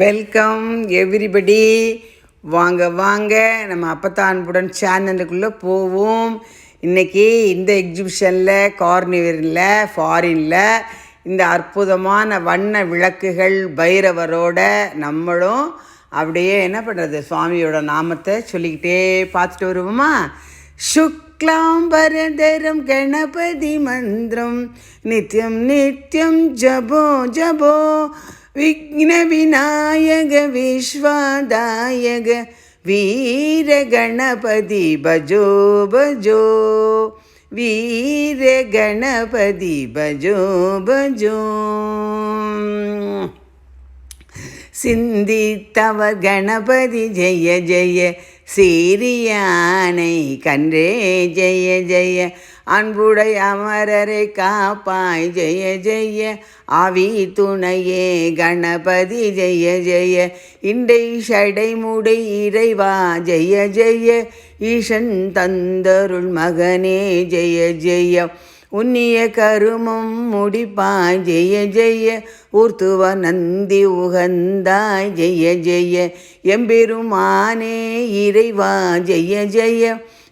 Welcome everybody வாங்க வாங்க நம்ம அப்பத்தான்புடன் சேனலுக்குள்ளே போவோம் இன்றைக்கி இந்த எக்ஸிபிஷனில் கார்னிவரில் ஃபாரினில் இந்த அற்புதமான வண்ண விளக்குகள் பைரவரோட நம்மளும் அப்படியே என்ன பண்ணுறது சுவாமியோட நாமத்தை சொல்லிக்கிட்டே பார்த்துட்டு வருவோமா शुक्लाम्बरधरं गणपति मन्त्रं नित्यं नित्यं जपो जपो விநாயக விஸ்வாதாயக வீரகணபதி பஜோ பஜோ வீரகணபதி பஜோ பஜோ சிந்தித்தவர் கணபதி ஜெய ஜெய சீரியானை கன்றே ஜெய ஜெய. அன்புடை அமரரை காப்பாய் ஜெய ஜெய. அவி துணையே கணபதி ஜெய ஜெய. இண்டை ஷடைமுடை இறைவா ஜெய ஜெய. ஈசன் தந்தருள் மகனே ஜெய ஜெய. உன்னிய கருமம் முடிப்பாய். ஜெய ஜெய ஊர்த்துவ நந்தி உகந்தாய். ஜெய ஜெய எம்பெருமானே இறைவா. ஜெய ஜெய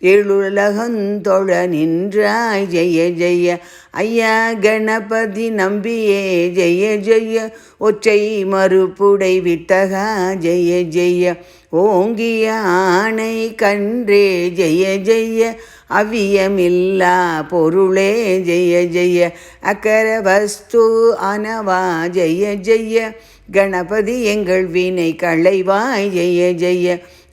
எழுலகந்தொழ நின்றாய் ஜெய ஜெய. ஐயா கணபதி நம்பியே. ஜெய ஜெய. ஒற்றை மறுப்புடை விட்டகா. ஜெய ஜெய. ஓங்கிய ஆணை கன்றே. ஜெய ஜெய. அவியமில்லா பொருளே. ஜெய ஜெய. அக்கர வஸ்து அனவா. ஜெய ஜெய. கணபதி எங்கள் வீணை களைவாய். ஜெய ஜெய.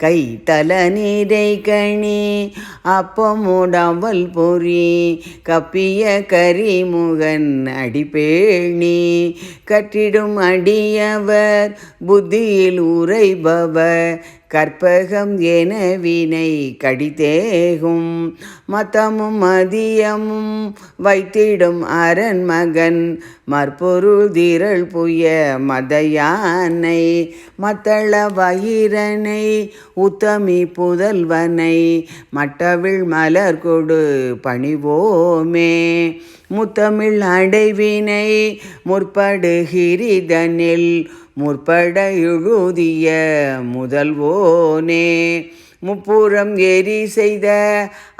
ಕೈತಲ ನೀರೈ ಕಣಿ ಅಪ್ಪಮೂಡಾವಲ್ ಪೊರಿ ಕಪಿಯ ಕರಿಮುಗನ್ அடிபேணி. கற்றிடும் அடியவர் புத்தியில் உரைபவர் கற்பகம் என வினை கடிதேகும் மதமும் மதியமும் வைத்திடும் அரண் மகன் மற்பொருள் திரள் புய மதயானை மத்தள வயிரனை உத்தமி புதல்வனை மட்டவிழ் மலர் கொடு பணிவோமே. முத்தமிழ் அடைவினை முற்படுகிரிதனில் முற்படையுழுதிய முதல்வோனே. முப்புறம் ஏறி செய்த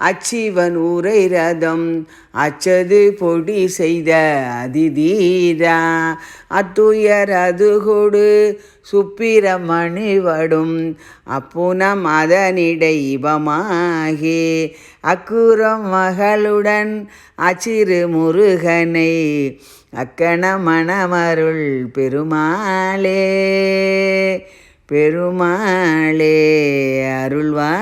அச்சிவன் உரை ரதம் அச்சது பொடி செய்த அதிதீரா. அத்துயர் அது கொடு சுப்பிரமணிவடும் அப்புனம் அதனிடை இவமாகி. அக்குரம் மகளுடன் அச்சிறு முருகனை அக்கண மணமருள் பெருமாளே. பெருமாளே அருள்வாயே.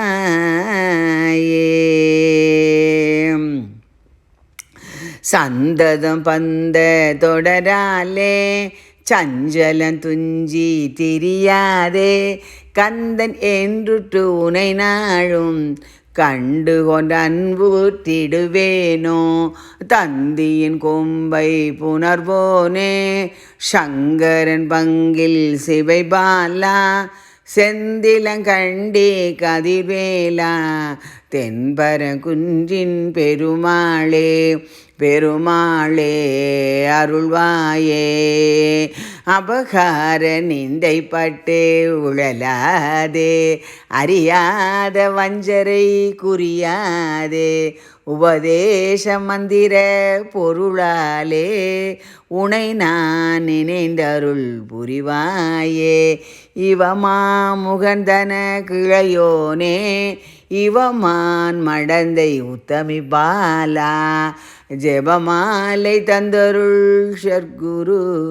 சந்ததம் பந்த தொடராலே சஞ்சலம் துஞ்சி திரியாதே. கந்தன் என்று உனை நாழும் கண்டு கொண்ட அன்புத்திடுவேனோ தந்தியின் கொம்பை புணர்வோனே? சங்கரன் பங்கில் சிவை பாலா செந்திலங்கண்டி கதிர்வேலா தென்பர குன்றின் பெருமாளே பெருமாளே அருள்வாயே. அபகார நிந்தை பட்டு உழலாதே. அறியாத வஞ்சரை குறியாதே. உபதேச மந்திர பொருளாலே உனை நான் நினைந்தருள் புரிவாயே. இவமா முகந்தன கிழையோனே இவமான் மடந்தை உத்தமி பாலா. ஜெபமாலை தந்தருள் ஷர்குரு